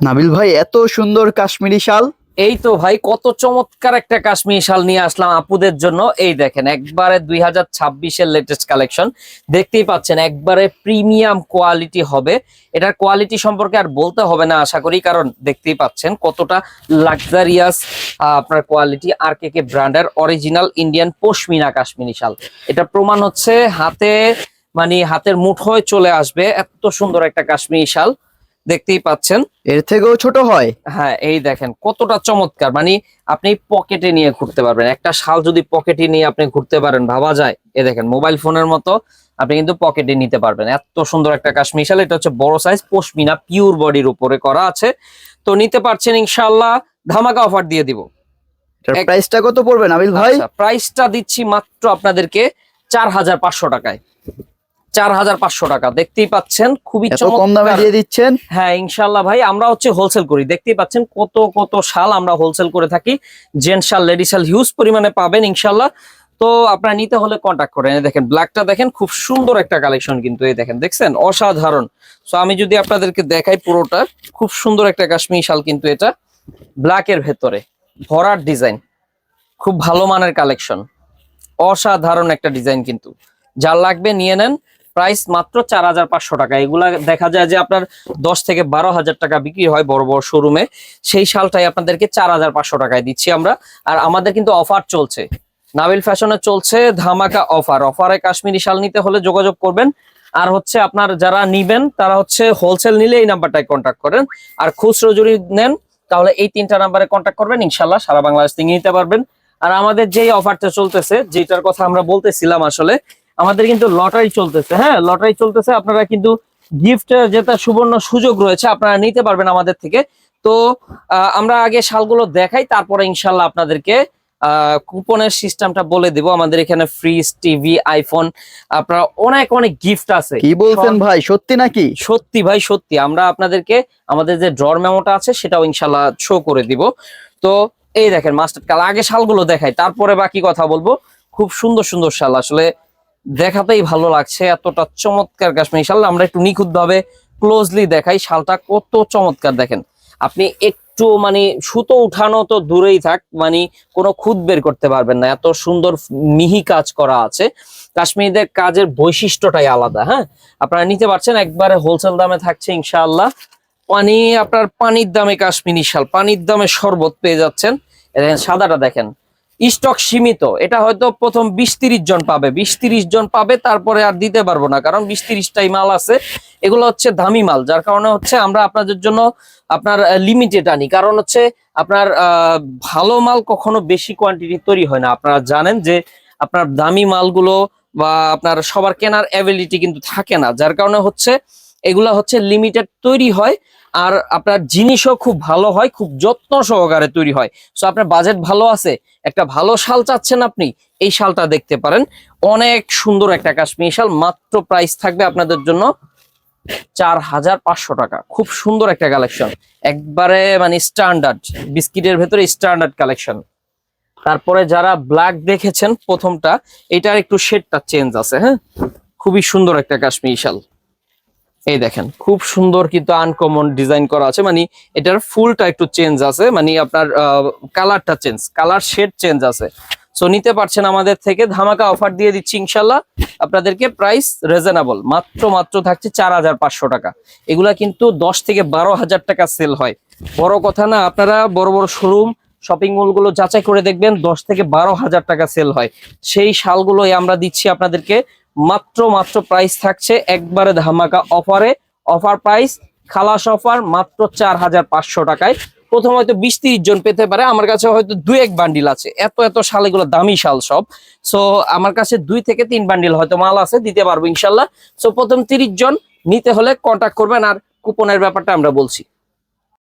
নাবিল ভাই, এত সুন্দর কাশ্মীরি শাল। এই তো ভাই, কত চমৎকার একটা কাশ্মীরি শাল নিয়ে আসলাম আপুদের জন্য। এই দেখেন, একবারে দুই হাজার ছাব্বিশের লেটেস্ট কালেকশন দেখতেই পাচ্ছেন, একবারে প্রিমিয়াম কোয়ালিটি হবে। এটার কোয়ালিটি সম্পর্কে আর বলতে হবে না, আশা করি, কারণ দেখতেই পাচ্ছেন কতটা লাক্সারিয়াস আপনার কোয়ালিটি আর কে কে ব্র্যান্ডের অরিজিনাল ইন্ডিয়ান পশমিনা কাশ্মীরি শাল। এটা প্রমাণ হচ্ছে হাতে মানে হাতের মুঠোয় চলে আসবে এত সুন্দর একটা কাশ্মীরি শাল। দেখতেই পাচ্ছেন। এর থেকেও ছোট হয়। হ্যাঁ এই দেখেন কতটা চমৎকার। মানে আপনি পকেটে নিয়ে ঘুরতে পারবেন। একটা শাল যদি পকেটে নিয়ে আপনি ঘুরতে পারেন ভাবা যায়। এ দেখেন মোবাইল ফোনের মতো আপনি কিন্তু পকেটে নিতে পারবেন। এত সুন্দর একটা কাশ্মীর শাল এটা হচ্ছে বড় সাইজ পশমিনা পিওর বডির উপরে করা আছে। তো নিতে পারছেন ইনশাল্লাহ ধামাকা অফার দিয়ে দিব। প্রাইসটা কত পড়বে নাবিল ভাই? প্রাইসটা দিচ্ছি মাত্র আপনাদেরকে চার হাজার পাঁচশো টাকায়। চার হাজার পাঁচশো টাকা। দেখতেই পাচ্ছেন খুবই কম দামে দিয়ে দিচ্ছেন? হ্যাঁ ইনশাল্লাহ ভাই আমরা হচ্ছে হোলসেল করি। দেখতেই পাচ্ছেন কত কত শাল আমরা হোলসেল করে থাকি। জেন্ট শাল লেডি শাল হিউজ পরিমাণে পাবেন ইনশাল্লাহ তো আপনারা নিতে হলে কন্ট্যাক্ট করেন। এই দেখেন ব্ল্যাকটা দেখেন খুব সুন্দর একটা কালেকশন কিন্তু এই দেখেন দেখছেন? অসাধারণ। সো আমি যদি আপনাদেরকে দেখাই পুরোটা খুব সুন্দর একটা কাশ্মীরি শাল কিন্তু এটা। ব্ল্যাকের ভেতরে ভরার ডিজাইন খুব ভালো মানের কালেকশন অসাধারণ একটা ডিজাইন কিন্তু। যার লাগবে নিয়ে নেন প্রাইস মাত্র চার হাজার পাঁচশো টাকা। এগুলা দেখা যায় যে আপনার দশ থেকে বারো হাজার টাকা বিক্রি হয় বড় বড় শোরুমে সেই শালটাই আপনাদেরকে চার হাজার পাঁচশো টাকায় দিচ্ছি আমরা। আর আমাদের কিন্তু অফার চলছে। নাবিল ফ্যাশনে চলছে ধামাকা অফার অফারে কাশ্মীরি শাল নিতে হলে যোগাযোগ করবেন। আর হচ্ছে আপনার যারা নিবেন, তারা হচ্ছে হোলসেল নিলে এই নাম্বারটায় কন্ট্যাক্ট করেন। আর খুচরো যদি নেন, তাহলে এই তিনটা নাম্বারে কন্ট্যাক্ট করবেন। ইনশাল্লাহ সারা বাংলাদেশ থেকে নিতে পারবেন। আর আমাদের যেই অফারটা চলতেছে, যেটার কথা আমরা বলতেছিলাম আসলে আমাদের কিন্তু লটারি চলতেছে হ্যাঁ? লটারি চলতেছে আপনারা কিন্তু গিফট যেটা সুবর্ণ সুযোগ রয়েছে আপনারা নিতে পারবেন আমাদের থেকে। তো আমরা আগে শালগুলো দেখাই তারপরে ইনশাল্লাহ আপনাদেরকে কুপনের সিস্টেমটা বলে দিব। আমাদের এখানে ফ্রিজ টিভি আইফোন আপনার অনেক অনেক গিফট আছে। কি বলছেন ভাই? সত্যি নাকি? সত্যি ভাই সত্যি। আমরা আপনাদেরকে আমাদের যে ড্রর মেমোটা আছে সেটাও ইনশাল্লাহ শো করে দিব। তো এই দেখেন মাস্টার কাল আগে শালগুলো দেখাই তারপরে বাকি কথা বলব। খুব সুন্দর সুন্দর শাল। আসলে দেখাতেই ভালো লাগছে, এতটা চমৎকার কাশ্মীরি। শাল আমরা একটু নিখুঁত ভাবে ক্লোজলি দেখাই, শালটা কত চমৎকার দেখেন। আপনি একটু মানে সুতো উঠানো তো দূরেই থাক মানে কোনো খুদ বের করতে পারবেন না, এত সুন্দর মিহি কাজ করা আছে। কাশ্মীরদের কাজের বৈশিষ্ট্যটাই আলাদা হ্যাঁ? আপনারা নিতে পারছেন, একবারে হোলসেল দামে থাকছে ইনশাআল্লাহ। পানি আপনার পানির দামে কাশ্মীরি শাল, পানির দামে শরবত পেয়ে যাচ্ছেন। সাদাটা দেখেন স্টক সীমিত। এটা হয়তো প্রথম বিশ তিরিশ জন পাবে। বিশ তিরিশ জন পাবে, তারপরে আর দিতে পারব না, কারণ বিশ তিরিশটাই মাল আছে। এগুলো হচ্ছে দামি মাল, যার কারণে হচ্ছে আমরা আপনাদের জন্য আপনার লিমিটেড আনি। কারণ হচ্ছে আপনার ভালো মাল কখনো বেশি কোয়ান্টিটি তৈরি হয় না। আপনারা জানেন যে আপনার দামি মালগুলো বা আপনার সবার কেনার অ্যাবিলিটি কিন্তু থাকে না। যার কারণে হচ্ছে এগুলা হচ্ছে লিমিটেড তৈরি হয়। আর আপনার জিনিসও খুব ভালো হয়, খুব যত্ন সহকারে তৈরি হয়। সো আপনার বাজেট ভালো আছে, একটা ভালো শাল চাচ্ছেন আপনি, এই শালটা দেখতে পারেন। অনেক সুন্দর একটা কাশ্মীরি শাল, মাত্র প্রাইস থাকবে আপনাদের জন্য চার হাজার পাঁচশো টাকা। খুব সুন্দর একটা কালেকশন একবারে মানে স্ট্যান্ডার্ড বিস্কিটের ভেতরে স্ট্যান্ডার্ড কালেকশন তারপরে যারা ব্ল্যাক দেখেছেন প্রথমটা, এটার একটু শেডটা চেঞ্জ আছে হ্যাঁ? খুবই সুন্দর একটা কাশ্মীরি শাল। এই দেখেন, খুব সুন্দর কিন্তু আনকমন ডিজাইন করা আছে। মানে এটার ফুলটা একটু চেঞ্জ আছে মানে আপনার কালারটা চেঞ্জ কালার শেড চেঞ্জ আছে। সো নিতে পারছেন আমাদের থেকে, ধামাকা অফার দিয়ে দিচ্ছি ইনশাল্লাহ। আপনাদেরকে প্রাইস রিজনেবল মাত্র মাত্র থাকছে চার হাজার পাঁচশো টাকা। এগুলা কিন্তু দশ থেকে বারো হাজার টাকা সেল হয়। বড় কথা না, আপনারা বড় বড় শোরুম শপিং মলগুলো যাচাই করে দেখবেন, দশ থেকে বারো হাজার টাকা সেল হয়। সেই শালগুলোই আমরা দিচ্ছি আপনাদেরকে। মাত্র মাত্র প্রাইস থাকছে একবারে ধামাকা অফারে অফার প্রাইস খালাস অফার মাত্র চার হাজার পাঁচশো টাকায়। প্রথম হয়তো বিশ তিরিশ জন পেতে পারে, আমার কাছে হয়তো দুই এক বান্ডিল আছে। এত এত শাল, এগুলো দামি শাল সব। সো আমার কাছে দুই থেকে তিন বান্ডিল হয়তো মাল আছে, দিতে পারব ইনশাল্লাহ। সো প্রথম তিরিশ জন নিতে হলে কন্ট্যাক্ট করবেন। আর কুপনের ব্যাপারটা আমরা বলছি।